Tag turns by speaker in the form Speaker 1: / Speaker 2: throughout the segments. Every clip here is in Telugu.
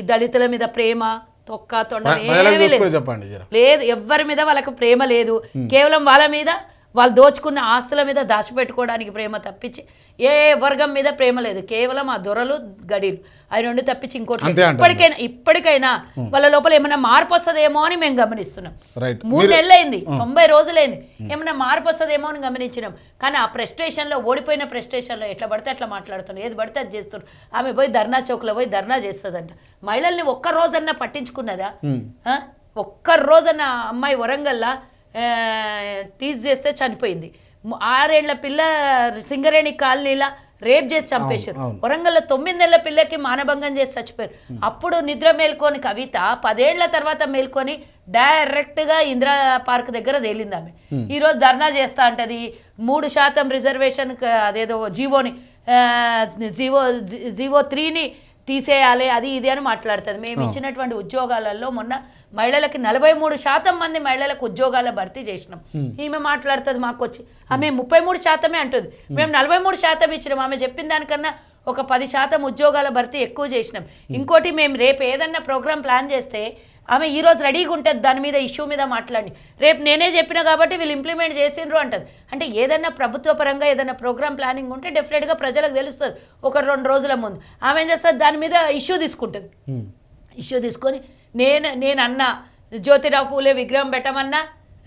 Speaker 1: ఈ దళితుల మీద ప్రేమ తొక్క తొండ ఏమీ లేదు. లేదు ఎవ్వరి మీద వాళ్ళకు ప్రేమ లేదు. కేవలం వాళ్ళ మీద వాళ్ళు దోచుకున్న ఆస్తుల మీద దాచిపెట్టుకోవడానికి ప్రేమ తప్పించి ఏ వర్గం మీద ప్రేమ లేదు. కేవలం ఆ దొరలు గడీలు. అవి రెండు తప్పించి ఇంకోటి. ఇప్పటికైనా ఇప్పటికైనా వాళ్ళ లోపల ఏమైనా మార్పు వస్తుందేమో అని మేము గమనిస్తున్నాం. మూడు నెలలైంది తొంభై రోజులైంది. ఏమైనా మార్పు వస్తుందేమో అని గమనించినాం. కానీ ఆ ప్రెస్టేషన్లో ఓడిపోయిన ప్రెస్టేషన్లో ఎట్లా పడితే అట్లా మాట్లాడుతున్నారు. ఏది పడితే అది చేస్తున్నారు. ఆమె పోయి ధర్నా చౌక్లో పోయి ధర్నా చేస్తుందంట. మహిళల్ని ఒక్క రోజన్నా పట్టించుకున్నదా? ఒక్క రోజన్న అమ్మాయి వరంగల్లా టీజ్ చేస్తే చనిపోయింది. ఆరేళ్ళ పిల్ల సింగరేణి కాలనీలా రేప్ చేసి చంపేశారు. వరంగల్లో తొమ్మిది నెలల పిల్లకి మానభంగం చేసి చచ్చిపోయారు. అప్పుడు నిద్ర మేల్కొని కవిత పదేళ్ళ తర్వాత మేల్కొని డైరెక్ట్గా ఇందిరా పార్క్ దగ్గర తేలింది ఆమె. ఈ రోజు ధర్నా చేస్తా అంటది. మూడు శాతం రిజర్వేషన్ అదేదో జీవోని జీవో జీ- జీవో త్రీని తీసేయాలి అది ఇది అని మాట్లాడుతుంది. మేము ఇచ్చినటువంటి ఉద్యోగాలలో మొన్న మహిళలకి నలభై మూడు శాతం మంది మహిళలకు ఉద్యోగాల భర్తీ చేసినాం. ఈమె మాట్లాడుతుంది మాకు వచ్చి ఆమె ముప్పై మూడు శాతమే అంటుంది. మేము నలభై మూడు శాతం ఇచ్చినాం. ఆమె చెప్పిన దానికన్నా ఒక పది శాతం ఉద్యోగాల భర్తీ ఎక్కువ చేసినాం. ఇంకోటి మేము రేపు ఏదన్నా ప్రోగ్రామ్ ప్లాన్ చేస్తే ఆమె ఈ రోజు రెడీగా ఉంటుంది దాని మీద ఇష్యూ మీద మాట్లాడి రేపు నేనే చెప్పిన కాబట్టి వీళ్ళు ఇంప్లిమెంట్ చేసిండ్రు అంటది. అంటే ఏదన్నా ప్రభుత్వ పరంగా ఏదైనా ప్రోగ్రామ్ ప్లానింగ్ ఉంటే డెఫినెట్గా ప్రజలకు తెలుస్తుంది. ఒక రెండు రోజుల ముందు. ఆమె ఏం చేస్తుంది? దాని మీద ఇష్యూ తీసుకుంటుంది. ఇష్యూ తీసుకొని నేను నేను అన్నా జ్యోతిరావు ఫూలే విగ్రహం పెట్టమన్నా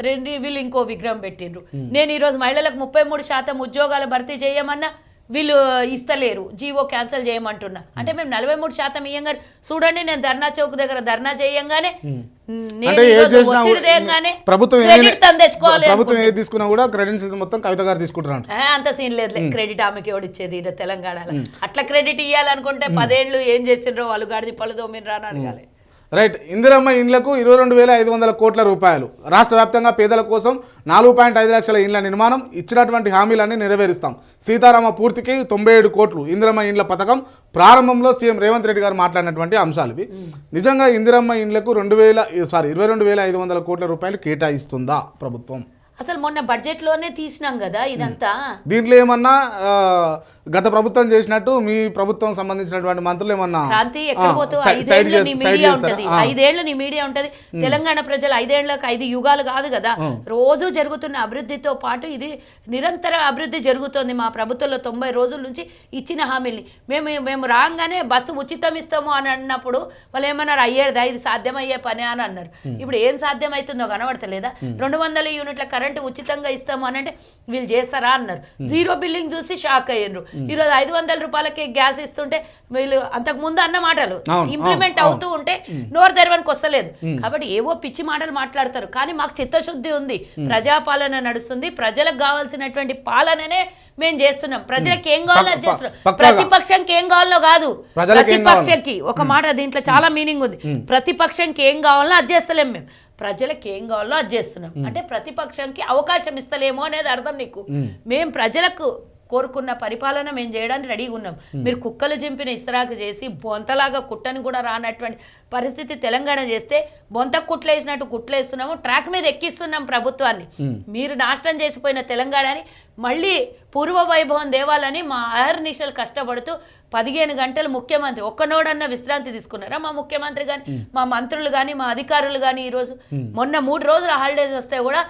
Speaker 1: రెండు వీళ్ళు ఇంకో విగ్రహం పెట్టిండ్రు. నేను ఈరోజు మహిళలకు ముప్పై మూడు శాతం ఉద్యోగాలు భర్తీ చేయమన్నా వీళ్ళు ఇస్తలేరు. జీవో క్యాన్సిల్ చేయమంటున్నా. అంటే మేము నలభై మూడు శాతం ఇయ్యంగానే చూడండి నేను ధర్నా చౌక్ దగ్గర ధర్నా చేయంగానే తేయంగానే
Speaker 2: ప్రభుత్వం ఏది- తీసుకున్నా కూడా క్రెడెన్షియల్స్ మొత్తం కవిత గారు
Speaker 1: అంత సీన్ లేదు క్రెడిట్ ఆమెకి ఎవడు ఇచ్చేది ఈడ తెలంగాణలో. అట్లా క్రెడిట్ ఇవ్వాలనుకుంటే పదేళ్ళు ఏం చేసిండ్రో వాళ్ళు గాడిది పళ్ళు తోమినరా అని అడగాలి.
Speaker 2: రైట్. ఇందిరమ్మ ఇండ్లకు ఇరవై రెండు వేల ఐదు వందల కోట్ల రూపాయలు. రాష్ట్ర వ్యాప్తంగా పేదల కోసం నాలుగు పాయింట్ ఐదు లక్షల ఇండ్ల నిర్మాణం ఇచ్చినటువంటి హామీలన్నీ నెరవేరుస్తాం. సీతారామ పూర్తికి తొంభై ఏడు కోట్లు ఇందిరమ్మ ఇండ్ల పథకం ప్రారంభంలో సీఎం రేవంత్ రెడ్డి గారు మాట్లాడినటువంటి అంశాలు ఇవి. నిజంగా ఇందిరమ్మ ఇండ్లకు రెండు వేల సారీ ఇరవై రెండు వేల ఐదు వందల కోట్ల రూపాయలు కేటాయిస్తుందా ప్రభుత్వం?
Speaker 1: అసలు మొన్న బడ్జెట్లోనే తీసినాం కదా ఇదంతా.
Speaker 2: దీంట్లో ఏమన్నా గత ప్రభుత్వం చేసినట్టు మీ ప్రభుత్వం సంబంధించినటువంటి మంత్రులు ఏమన్నా? ఆ.
Speaker 1: ఐదేళ్ళు నీ మీడియా ఉంటది. తెలంగాణ ప్రజలు ఐదేళ్ళకు ఐదు యుగాలు కాదు కదా. రోజు జరుగుతున్న అభివృద్ధితో పాటు ఇది నిరంతర అభివృద్ధి జరుగుతోంది మా ప్రభుత్వంలో తొంభై రోజుల నుంచి ఇచ్చిన హామీల్ని. మేము మేము రాగానే బస్సు ఉచితం ఇస్తాము అని అన్నప్పుడు వాళ్ళు ఏమన్నారు అయ్యేదా ఇది సాధ్యమయ్యే పని అని అన్నారు. ఇప్పుడు ఏం సాధ్యమవుతుందో కనబడతలేదా? రెండు వందల యూనిట్ల కరెంటు ఉచితంగా ఇస్తాము అని అంటే వీళ్ళు చేస్తారా అన్నారు. జీరో బిల్లింగ్ చూసి షాక్ అయ్యారు ఈరోజు ఐదు వందల రూపాయలకి గ్యాస్ ఇస్తుంటే వీళ్ళు అంతకు ముందు అన్న మాటలు. ఇంప్లిమెంట్ అవుతూ ఉంటే నోరు తెరవనికి వస్తలేదు. కాబట్టి ఏవో పిచ్చి మాటలు మాట్లాడతారు. కానీ మాకు చిత్తశుద్ధి ఉంది. ప్రజాపాలన నడుస్తుంది. ప్రజలకు కావాల్సినటువంటి పాలననే మేము చేస్తున్నాం. ప్రజలకు ఏం కావాలో చేస్తున్నాం. ప్రతిపక్షంకి ఏం కావాలో కాదు. ప్రతిపక్షకి. ఒక మాట దీంట్లో చాలా మీనింగ్ ఉంది. ప్రతిపక్షంకి ఏం కావాలో అది చేస్తలేం మేము. ప్రజలకు ఏం కావాలో అది చేస్తున్నాం. అంటే ప్రతిపక్షంకి అవకాశం ఇస్తలేమో అనేది అర్థం నీకు. మేము. ప్రజలకు కోరుకున్న పరిపాలన మేము చేయడానికి రెడీగా ఉన్నాం. మీరు కుక్కలు చింపిన ఇస్తరాకు చేసి బొంతలాగా కుట్టని కూడా రానటువంటి పరిస్థితి తెలంగాణ చేస్తే బొంత కుట్లేసినట్టు కుట్లేస్తున్నాము ట్రాక్ మీద ఎక్కిస్తున్నాం ప్రభుత్వాన్ని. మీరు నాశనం చేసిపోయిన తెలంగాణని మళ్ళీ పూర్వ వైభవం దేవాలని మా అహర్నిశలు కష్టపడుతూ పదిహేను గంటలు ముఖ్యమంత్రి ఒక్కనోడన్న విశ్రాంతి తీసుకున్నారా? మా ముఖ్యమంత్రి కానీ మా మంత్రులు కానీ మా అధికారులు కానీ ఈరోజు మొన్న మూడు రోజుల హాలిడేస్ వస్తే కూడా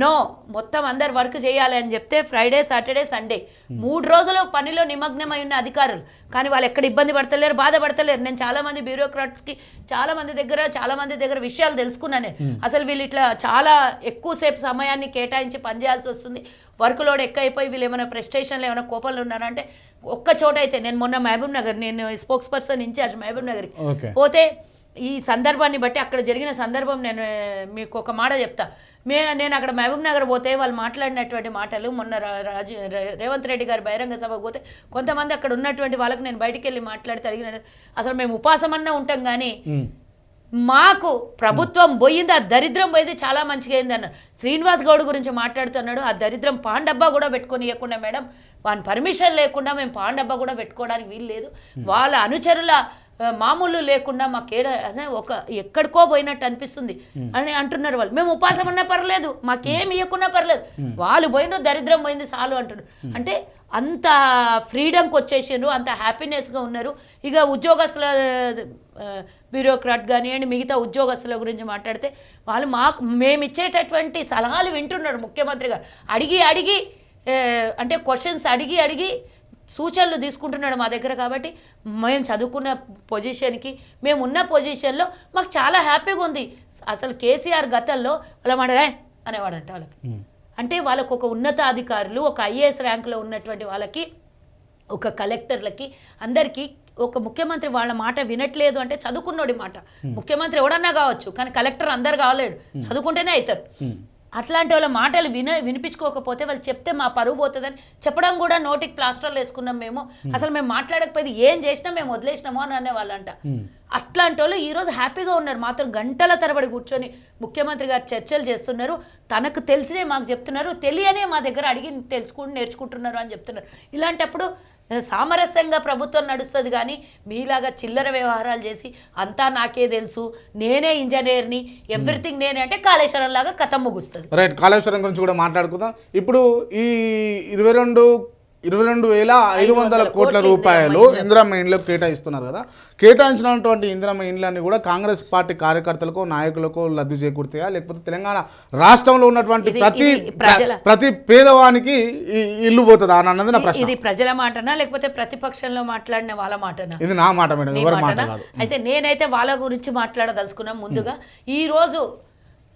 Speaker 1: నో మొత్తం అందరు వర్క్ చేయాలి అని చెప్తే ఫ్రైడే సాటర్డే సండే. మూడు రోజులు పనిలో నిమగ్నమై ఉన్న అధికారులు. కానీ వాళ్ళు ఎక్కడ ఇబ్బంది పడతలేరు బాధపడతలేరు. నేను చాలా మంది బ్యూరోక్రాట్స్కి చాలా మంది దగ్గర చాలా మంది దగ్గర విషయాలు తెలుసుకున్నాను నేను. అసలు వీళ్ళు ఇట్లా చాలా ఎక్కువసేపు సమయాన్ని కేటాయించి పనిచేయాల్సి వస్తుంది. వర్క్ లోడ్ ఎక్కువైపోయి వీళ్ళు ఏమైనా ప్రెస్టేషన్లో ఏమైనా కోపంలో ఉన్నారంటే ఒక్క చోట అయితే నేను మొన్న మహబూబ్ నగర్ నేను స్పోక్స్ పర్సన్ ఇన్ఛార్జ్ మహబూబ్ నగర్కి. పోతే ఈ సందర్భాన్ని బట్టి అక్కడ జరిగిన సందర్భం నేను మీకు ఒక మాట చెప్తా. మే నేను అక్కడ మహబూబ్ నగర్ పోతే వాళ్ళు మాట్లాడినటువంటి మాటలు మొన్న రాజు రేవంత్ రెడ్డి గారు బహిరంగ సభకు పోతే కొంతమంది అక్కడ ఉన్నటువంటి వాళ్ళకి నేను బయటికి వెళ్ళి మాట్లాడితే అడిగిన అసలు మేము ఉపాసమన్నా ఉంటాం కానీ మాకు ప్రభుత్వం పోయింది ఆ దరిద్రం పోయింది చాలా మంచిగా అయింది అన్నారు. శ్రీనివాస్ గౌడ్ గురించి మాట్లాడుతున్నాడు ఆ దరిద్రం పాండబ్బా కూడా పెట్టుకొని ఇవ్వకుండా మేడం వాని పర్మిషన్ లేకుండా మేము పాండబ్బా కూడా పెట్టుకోవడానికి వీలు లేదు వాళ్ళ అనుచరుల మామూలు లేకుండా మాకేడ అదే ఒక ఎక్కడికో పోయినట్టు అనిపిస్తుంది. అని అంటున్నారు వాళ్ళు. మేము ఉపాసం ఉన్నా పర్లేదు మాకేం ఇవ్వకున్నా పర్లేదు. వాళ్ళు పోయిన దరిద్రం పోయింది చాలు అంటున్నారు. అంటే అంత ఫ్రీడమ్కి వచ్చేసిండ్రు అంత హ్యాపీనెస్గా ఉన్నారు. ఇక ఉద్యోగస్తుల బ్యూరోక్రాట్ కానివ్వండి మిగతా ఉద్యోగస్తుల గురించి మాట్లాడితే వాళ్ళు మాకు మేము ఇచ్చేటటువంటి సలహాలు వింటున్నారు ముఖ్యమంత్రి గారు. అడిగి అడిగి అంటే క్వశ్చన్స్ అడిగి అడిగి సూచనలు తీసుకుంటున్నాడు మా దగ్గర కాబట్టి మేము చదువుకున్న పొజిషన్కి మేము ఉన్న పొజిషన్లో మాకు చాలా హ్యాపీగా ఉంది. అసలు కేసీఆర్ గతంలో వాళ్ళ "ఏ" అనేవాడంట వాళ్ళకి. అంటే వాళ్ళకు ఒక ఉన్నతాధికారులు ఒక ఐఏఎస్ ర్యాంకులో ఉన్నటువంటి వాళ్ళకి ఒక కలెక్టర్లకి అందరికీ ఒక ముఖ్యమంత్రి వాళ్ళ మాట వినట్లేదు అంటే చదువుకున్నోడి మాట. ముఖ్యమంత్రి ఎవడన్నా కావచ్చు కానీ కలెక్టర్ అందరు కావలేడు. చదువుకుంటేనే అవుతారు అట్లాంటి వాళ్ళ మాటలు విన వినిపించుకోకపోతే వాళ్ళు చెప్తే మా పరువు పోతుందని చెప్పడం కూడా నోటికి ప్లాస్టర్లు వేసుకున్నాం మేము. అసలు మేము మాట్లాడకపోతే ఏం చేసినా మేము వదిలేసినామో అని అనేవాళ్ళంట అట్లాంటి వాళ్ళు ఈరోజు హ్యాపీగా ఉన్నారు. మాతో గంటల తరబడి కూర్చొని ముఖ్యమంత్రి గారు చర్చలు చేస్తున్నారు. తనకు తెలిసినే మాకు చెప్తున్నారు. తెలియనే మా దగ్గర అడిగి తెలుసుకుంటూ నేర్చుకుంటున్నారు అని చెప్తున్నారు. ఇలాంటప్పుడు సామరస్యంగా ప్రభుత్వం నడుస్తుంది కానీ మీలాగా చిల్లర వ్యవహారాలు చేసి అంతా నాకే తెలుసు నేనే ఇంజనీర్ని ఎవ్రీథింగ్ నేనే అంటే కాళేశ్వరం లాగా కథ ముగుస్తుంది.
Speaker 2: రైట్ కాళేశ్వరం గురించి కూడా మాట్లాడుకుందాం. ఇప్పుడు ఈ ఇరవై రెండు ఇరవై రెండు వేల ఐదు వందల కోట్ల రూపాయలు ఇందిరమ్మ ఇండ్లకు కేటాయిస్తున్నారు కదా. కేటాయించినటువంటి ఇందిరమ్మ ఇండ్లన్నీ కూడా కాంగ్రెస్ పార్టీ కార్యకర్తలకు నాయకులకు లబ్ధి చేకూరుతాయా? లేకపోతే తెలంగాణ రాష్ట్రంలో ఉన్నటువంటి ప్రతి ప్రతి పేదవానికి ఇల్లు పోతుందా అని అన్నది నా ప్రశ్న.
Speaker 1: ఇది ప్రజల మాటనా? లేకపోతే ప్రతిపక్షంలో మాట్లాడిన వాళ్ళ మాటనా?
Speaker 2: ఇది నా మాట మేడం ఎవరి మాట? కాదు.
Speaker 1: అయితే నేనైతే వాళ్ళ గురించి మాట్లాడదలుచుకున్నాం ముందుగా. ఈ రోజు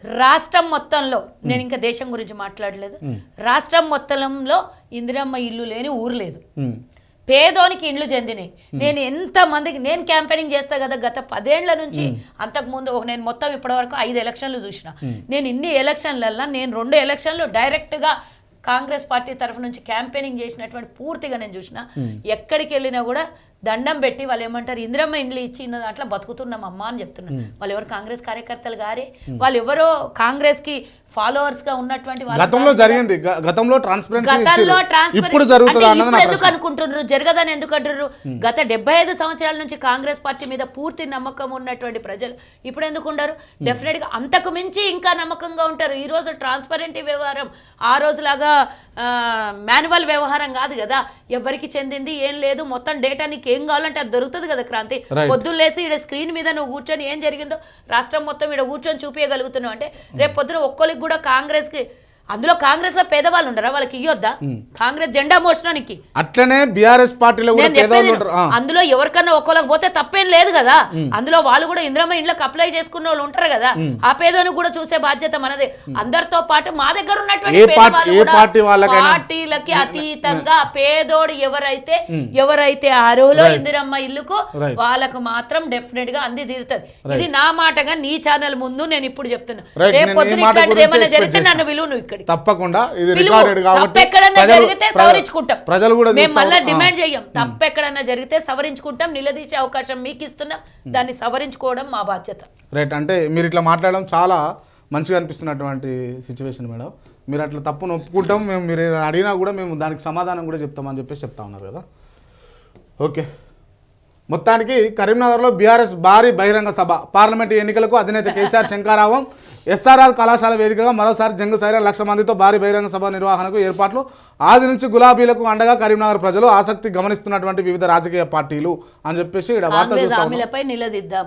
Speaker 1: రాష్ట్రం మొత్తంలో నేను ఇంకా దేశం గురించి మాట్లాడలేదు. రాష్ట్రం మొత్తంలో ఇందిరమ్మ ఇల్లు లేని ఊరు లేదు. పేదోనికి ఇండ్లు చెందినాయి. నేను ఎంత మందికి నేను క్యాంపెయినింగ్ చేస్తా కదా గత పదేళ్ళ నుంచి అంతకు ముందు ఒక నేను మొత్తం ఇప్పటివరకు ఐదు ఎలక్షన్లు చూసిన. నేను ఇన్ని ఎలక్షన్లల్లో నేను రెండు ఎలక్షన్లు డైరెక్ట్గా కాంగ్రెస్ పార్టీ తరఫు నుంచి క్యాంపెయినింగ్ చేసినటువంటి పూర్తిగా నేను చూసిన. ఎక్కడికి వెళ్ళినా కూడా దండం పెట్టి వాళ్ళు ఏమంటారు ఇందిరమ్మ ఇండ్లు ఇచ్చి ఇన్న దాంట్లో బతుకుతున్నాం అమ్మా అని చెప్తున్నారు. వాళ్ళు ఎవరు కాంగ్రెస్ కార్యకర్తలు గారే. వాళ్ళు ఎవరో కాంగ్రెస్కి ఫాలోవర్స్గా ఉన్నటువంటి వాళ్ళు
Speaker 2: గతంలో జరిగింది. గతంలో ట్రాన్స్పరెన్సీ ఇప్పుడు జరుగుతుందా
Speaker 1: ఎందుకు అనుకుంటున్నారు? జరగదని ఎందుకు అంటున్నారు? గత డెబ్బై ఐదు సంవత్సరాల నుంచి కాంగ్రెస్ పార్టీ మీద పూర్తి నమ్మకం ఉన్నటువంటి ప్రజలు ఇప్పుడు ఎందుకు ఉండరు? డెఫినెట్గా అంతకు మించి ఇంకా నమ్మకంగా ఉంటారు. ఈ రోజు ట్రాన్స్పరెంట్ వ్యవహారం ఆ రోజులాగా మాన్యువల్ వ్యవహారం కాదు కదా? ఎవరికి చెందింది ఏం లేదు మొత్తం డేటా నీకు ఏం కావాలంటే అది దొరుకుతుంది కదా క్రాంతి. పొద్దున్న లేసి ఇక్కడ స్క్రీన్ మీద నువ్వు కూర్చొని ఏం జరిగిందో రాష్ట్రం మొత్తం ఇక్కడ కూర్చొని చూపించగలుగుతున్నావు అంటే రేపు పొద్దున ఒక్కరికి కూడా కాంగ్రెస్కి అందులో కాంగ్రెస్లో పేదవాళ్ళు ఉండరా? వాళ్ళకి ఇయ్యొద్దా? కాంగ్రెస్ జెండా మోసడానికి
Speaker 2: అట్లనే బీఆర్ఎస్ పార్టీలో ఆ.
Speaker 1: అందులో ఎవరికన్నా ఒక్కరికి పోతే తప్పేం లేదు కదా. అందులో వాళ్ళు కూడా ఇంద్రమ ఇండ్లకు అప్లై చేసుకున్న వాళ్ళు ఉంటారు కదా. ఆ పేదోని కూడా చూసే బాధ్యత మనదే. అందరితో పాటు మా దగ్గర ఉన్నటువంటి పార్టీలకి అతీతంగా పేదోడు ఎవరైతే ఎవరైతే అర్హులో ఇందిరమ్మ ఇల్లుకు. వాళ్ళకు మాత్రం డెఫినెట్గా అంది తీరుతుంది. ఇది నా మాటగా నీ ఛానల్ ముందు నేను ఇప్పుడు చెప్తున్నా. రేపు పొద్దున ఇట్లాంటిది ఏమైనా జరిగితే. నన్ను విలువ నువ్వు ఇక్కడ.
Speaker 2: తప్పకుండా ఇది. రికార్డెడ్ కాబట్టి ప్రజలు-
Speaker 1: జరిగితే సవరించుకుంటాం.
Speaker 2: ప్రజలు కూడా
Speaker 1: మేము మళ్ళీ. డిమాండ్ చెయ్యం తప్పెక్కడన్నా జరిగితే సవరించుకుంటాం. నిలదీసే అవకాశం మీకు ఇస్తున్నాం. దాన్ని సవరించుకోవడం మా బాధ్యత.
Speaker 2: రైట్. అంటే మీరు ఇట్లా మాట్లాడడం చాలా మంచిగా అనిపిస్తున్నటువంటి సిచ్యువేషన్ మేడం. మీరు అట్లా తప్పును ఒప్పుకుంటాం మేము మీరు అడిగినా కూడా మేము దానికి సమాధానం కూడా చెప్తామని చెప్పేసి చెప్తా ఉన్నారు కదా. ఓకే. మొత్తానికి కరీంనగర్లో బీఆర్ఎస్ భారీ బహిరంగ సభ. పార్లమెంట్ ఎన్నికలకు అధినేత కేసీఆర్ శంకారావం ఎస్ఆర్ఆర్ కళాశాల వేదికగా మరోసారి జంగు సైరా లక్ష మందితో భారీ బహిరంగ సభ నిర్వహణకు ఏర్పాట్లు. ఆది నుంచి గులాబీలకు అండగా కరీంనగర్ ప్రజలు ఆసక్తి గమనిస్తున్నటువంటి వివిధ రాజకీయ పార్టీలు అని చెప్పేసి ఇక్కడ వార్త
Speaker 1: కాంగ్రెస్. హామీలపై నిలదీద్దాం.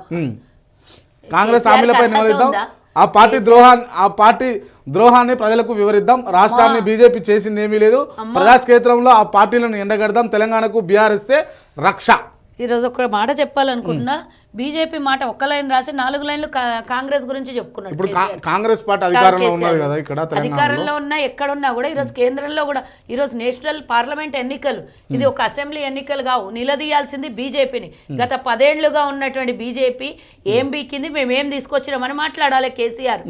Speaker 2: కాంగ్రెస్ హామీలపై? ఆ పార్టీ ద్రోహాన్ని ఆ పార్టీ ద్రోహాన్ని ప్రజలకు వివరిద్దాం. రాష్ట్రాన్ని బీజేపీ చేసింది ఏమీ లేదు ప్రజాక్షేత్రంలో ఆ పార్టీలను ఎండగడదాం. తెలంగాణకు బీఆర్ఎస్ఏ రక్ష.
Speaker 1: ఈరోజు ఒక మాట చెప్పాలనుకుంటున్నా బీజేపీ మాట ఒక్క లైన్ రాసి నాలుగు లైన్లు కాంగ్రెస్ గురించి చెప్పుకున్నాడు
Speaker 2: ఇప్పుడు. కాంగ్రెస్ పార్టీ అధికారంలో
Speaker 1: కేసీఆర్.
Speaker 2: ఉన్నది కదా ఇక్కడ తెలంగాణలో?
Speaker 1: అధికారంలో ఉన్నా ఎక్కడున్నా కూడా ఈరోజు కేంద్రంలో కూడా ఈరోజు నేషనల్ పార్లమెంట్ ఎన్నికలు ఇది ఒక అసెంబ్లీ ఎన్నికలు కావు నిలదీయాల్సింది బీజేపీని. గత పదేళ్ళుగా ఉన్నటువంటి బీజేపీ ఏం బీకింది మేము తీసుకొచ్చినామని మాట్లాడాలి కేసీఆర్.